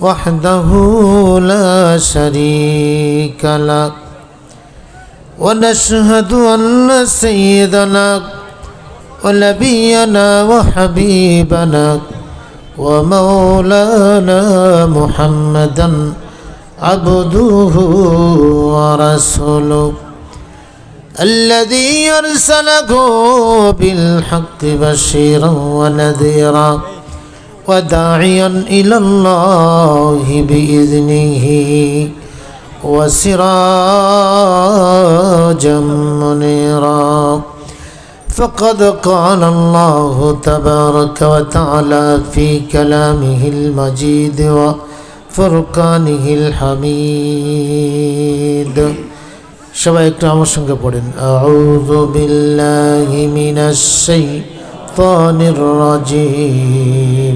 وحده لا شريك له. ونشهد أن سيدنا ونبينا وحبيبنا ومولانا محمدا عبده ورسوله. الذي أرسله بالحق بشيرا ونذيرا. وداعيا إلى الله بإذنه وسراجا منيرا فقد قال الله تبارك وتعالى في كلامه المجيد وفرقانه الحميد সবাই একটু আমার সঙ্গে পড়েন আউযু বিল্লাহি মিনাশ শাইতানির রাজিম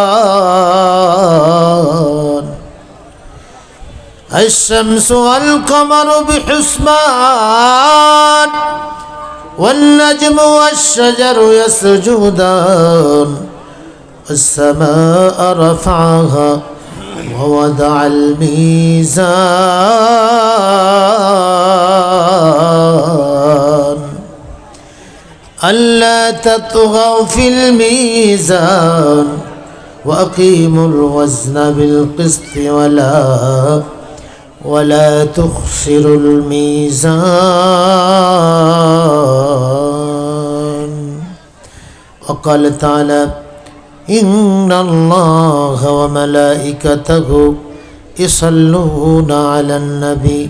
الشمس والقمر بحسبان والنجم والشجر يسجدان السماء رفعها ووضع الميزان. ألا تطغوا في الميزان وأقيموا الوزن بالقسط ولا ولا تخسروا الميزان. وقال تعالى إن الله وملائكته يصلون على النبي.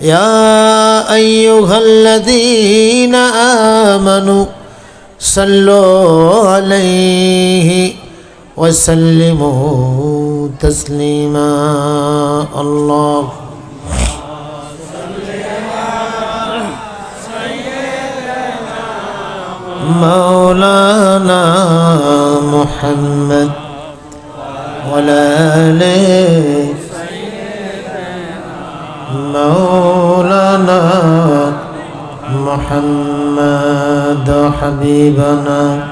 يا أيها الذين آمنوا صلوا عليه وسلموا تسليما. الله. مولانا محمد ولا آله. مولانا محمد حبيبنا.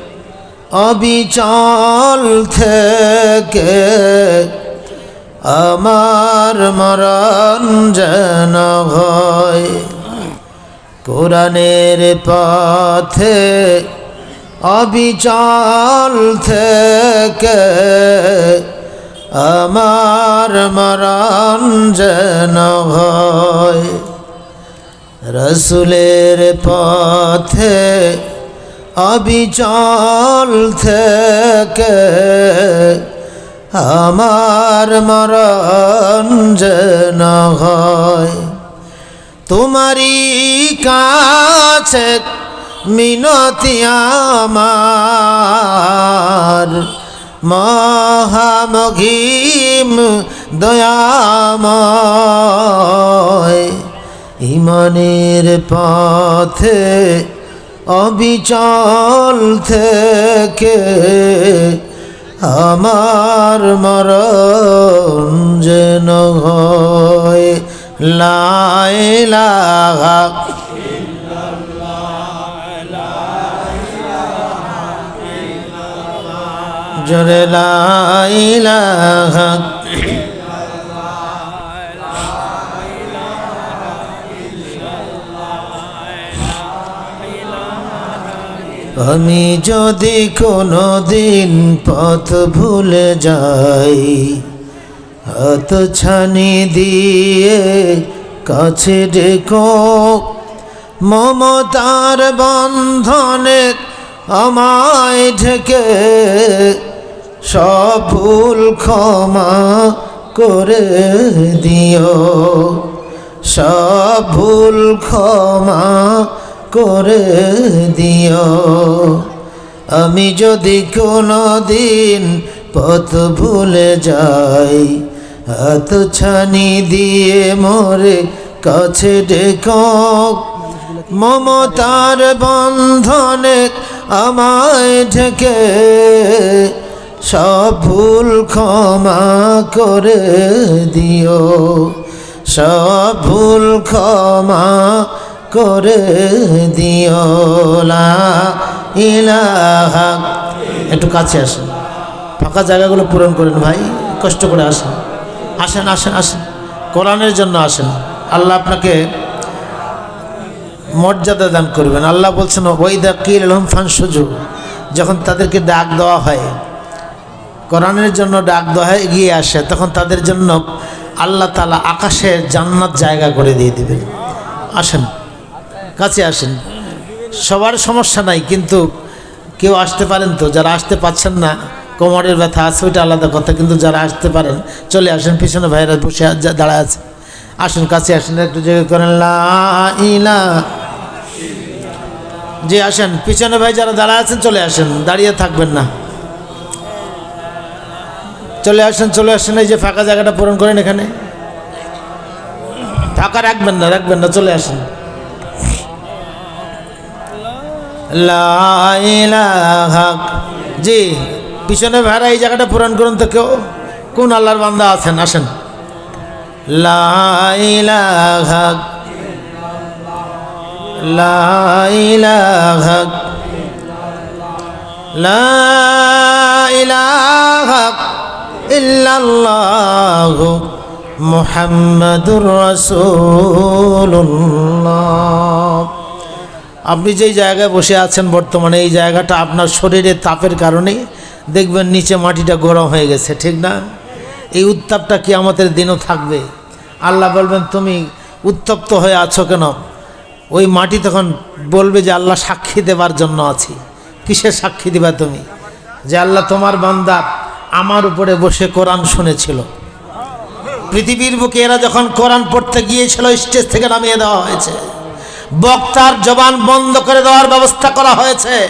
অবিচল থেকে আমার মরণ যেন হয়। কোরআনের পথে অবিচল থেকে আমার মরণ যেন হয়। রসুলের পথে অবিচল থেকে আমার মরণ যেন হয়। তোমারই কাছে মিনতি আমার। মহামঘিম দয়াময়। ইমানের পথে অবিচল থেকে আমার মরণ যেন হয়। লাইলাহা জোরে লাইলাহা আমি যদি কোনো দিন পথ ভুলে যাই, হাত ছানি দিয়ে কাছে ডেকো। মমতার বন্ধনে আমায় ঢেকে সব ক্ষমা করে দিও। সব ক্ষমা করে দিও। আমি যদি কোনো দিন পথ ভুলে যাই, হাত ছানি দিয়ে মোরে কাছে ডেক। মমতার বন্ধনে আমায় ঢেকে, সব ভুল ক্ষমা করে দিও। সব ভুল ক্ষমা করে দিও লা ইলাহা। একটু কাছে আসেন। ফাঁকা জায়গাগুলো পূরণ করেন ভাই, কষ্ট করে আসেন। আসেন আসেন আসেন। কোরআনের জন্য আসেন। আল্লাহ আপনাকে মর্যাদা দান করবেন। আল্লাহ বলছেন ওইদা কিল আলহম ফান সুযোগ যখন তাদেরকে ডাক দেওয়া হয়, কোরআনের জন্য ডাক দেওয়া হয়, এগিয়ে আসে, তখন তাদের জন্য আল্লাহ তালা আকাশে জান্নাত জায়গা করে দিয়ে দিবেন। আসেন। কাছে আসেন। সবার সমস্যা নাই, কিন্তু কেউ আসতে পারেন তো। যারা আসতে পাচ্ছেন না, কোমরের ব্যথা আছে, ওইটা আলাদা কথা। কিন্তু যারা আসতে পারেন, চলে আসেন, পিছনে ভাইরা বসে যা- দাঁড়ায় আছে। আসুন, কাছে আসেন, একটু জায়গা করেন, লা জি, আসেন। পিছনে ভাই যারা দাঁড়ায় আছেন, চলে আসেন। দাঁড়িয়ে থাকবেন না। চলে আসেন চলে আসেন, এই যে ফাঁকা জায়গাটা পূরণ করেন এখানে। ফাঁকা রাখবেন না রাখবেন না, চলে আসেন। লা ইলাহা জি, পিছনে ভাড়া এই জায়গাটা পূরণ করুন তো কেউ। কোন আল্লাহর বান্দা আছেন? আসেন। লা ইলাহা লা ইলাহা লা ইলাহা ইল্লাল্লাহু মুহাম্মাদুর রাসূলুল্লাহ। আপনি যেই জায়গায় বসে আছেন বর্তমানে, এই জায়গাটা আপনার শরীরের তাপের কারণে দেখবেন নিচে মাটিটা গরম হয়ে গেছে, ঠিক না? এই উত্তাপটা কি আমাদের দিনও থাকবে। আল্লাহ বলবেন, তুমি উত্তপ্ত হয়ে আছো কেন? ওই মাটি তখন বলবে যে, আল্লাহ সাক্ষী দেবার জন্য আছি। কিসের সাক্ষী দিবা তুমি? যে আল্লাহ তোমার বান্দা আমার উপরে বসে কোরআন শুনেছিল। পৃথিবীর বুকে এরা যখন কোরআন পড়তে গিয়েছিল, স্টেজ থেকে নামিয়ে দেওয়া হয়েছে। বক্তার জবান বন্ধ করে দেওয়ার ব্যবস্থা করা হয়েছে।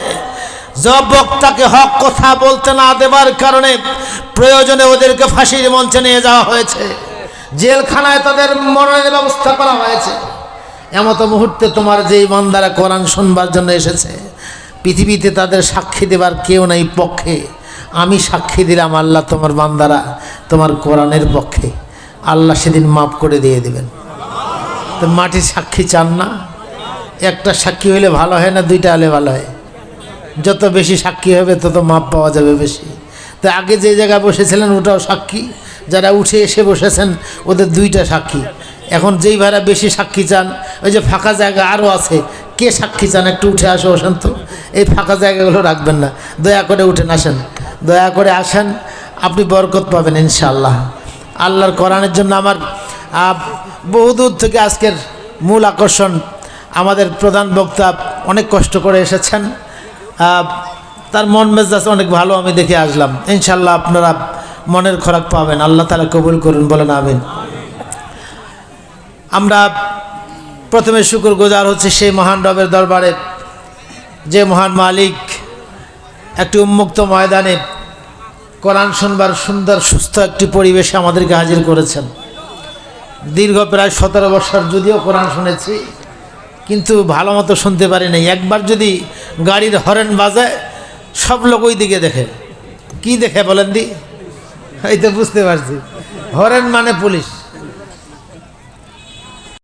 যে বক্তাকে হক কথা বলতে না দেবার কারণে প্রয়োজনে ওদেরকে ফাঁসির মঞ্চে নিয়ে যাওয়া হয়েছে। জেলখানায় তাদের মরণের ব্যবস্থা করা হয়েছে। এমত মুহূর্তে তোমার যেই বান্দারা কোরআন শুনবার জন্য এসেছে, পৃথিবীতে তাদের সাক্ষী দেবার কেউ নাই পক্ষে। আমি সাক্ষী দিলাম আল্লাহ তোমার বান্দারা তোমার কোরআনের পক্ষে। আল্লাহ সেদিন মাফ করে দিয়ে দেবেন। তো মাটির সাক্ষী চান না? একটা সাক্ষী হলে ভালো হয় না দুইটা হলে ভালো হয়? যত বেশি সাক্ষী হবে, তত মাপ পাওয়া যাবে বেশি। তো আগে যে জায়গায় বসেছিলেন, ওটাও সাক্ষী। যারা উঠে এসে বসেছেন, ওদের দুইটা সাক্ষী। এখন যেই ভাড়া বেশি সাক্ষী চান, ওই যে ফাঁকা জায়গা আরও আছে। কে সাক্ষী চান? একটু উঠে আসো অশান্ত। এই ফাঁকা জায়গাগুলো রাখবেন না। দয়া করে উঠেন আসেন। দয়া করে আসেন, আপনি বরকত পাবেন ইনশাআল্লাহ। আল্লাহর কোরআনের জন্য আমার বহুদূর থেকে আজকের মূল আকর্ষণ আমাদের প্রধান বক্তা অনেক কষ্ট করে এসেছেন। তার মন মেজাজ অনেক ভালো, আমি দেখে আসলাম। ইনশাল্লাহ আপনারা মনের খোরাক পাবেন। আল্লাহ তালা কবুল করুন, বলেন আমিন। আমরা প্রথমে শুকুর গুজার হচ্ছে সেই মহান রবের দরবারে। যে মহান মালিক একটি উন্মুক্ত ময়দানে কোরআন শুনবার সুন্দর, সুস্থ একটি পরিবেশে আমাদেরকে হাজির করেছেন। দীর্ঘ প্রায় সতেরো বছর যদিও কোরআন শুনেছি। কিন্তু ভালো মতো শুনতে পারি নাই। একবার যদি গাড়ির হরেন বাজায়, সব লোক ওই দিকে দেখে। কি দেখে বলেন দি? এই তো বুঝতে পারছি। হরেন মানে পুলিশ।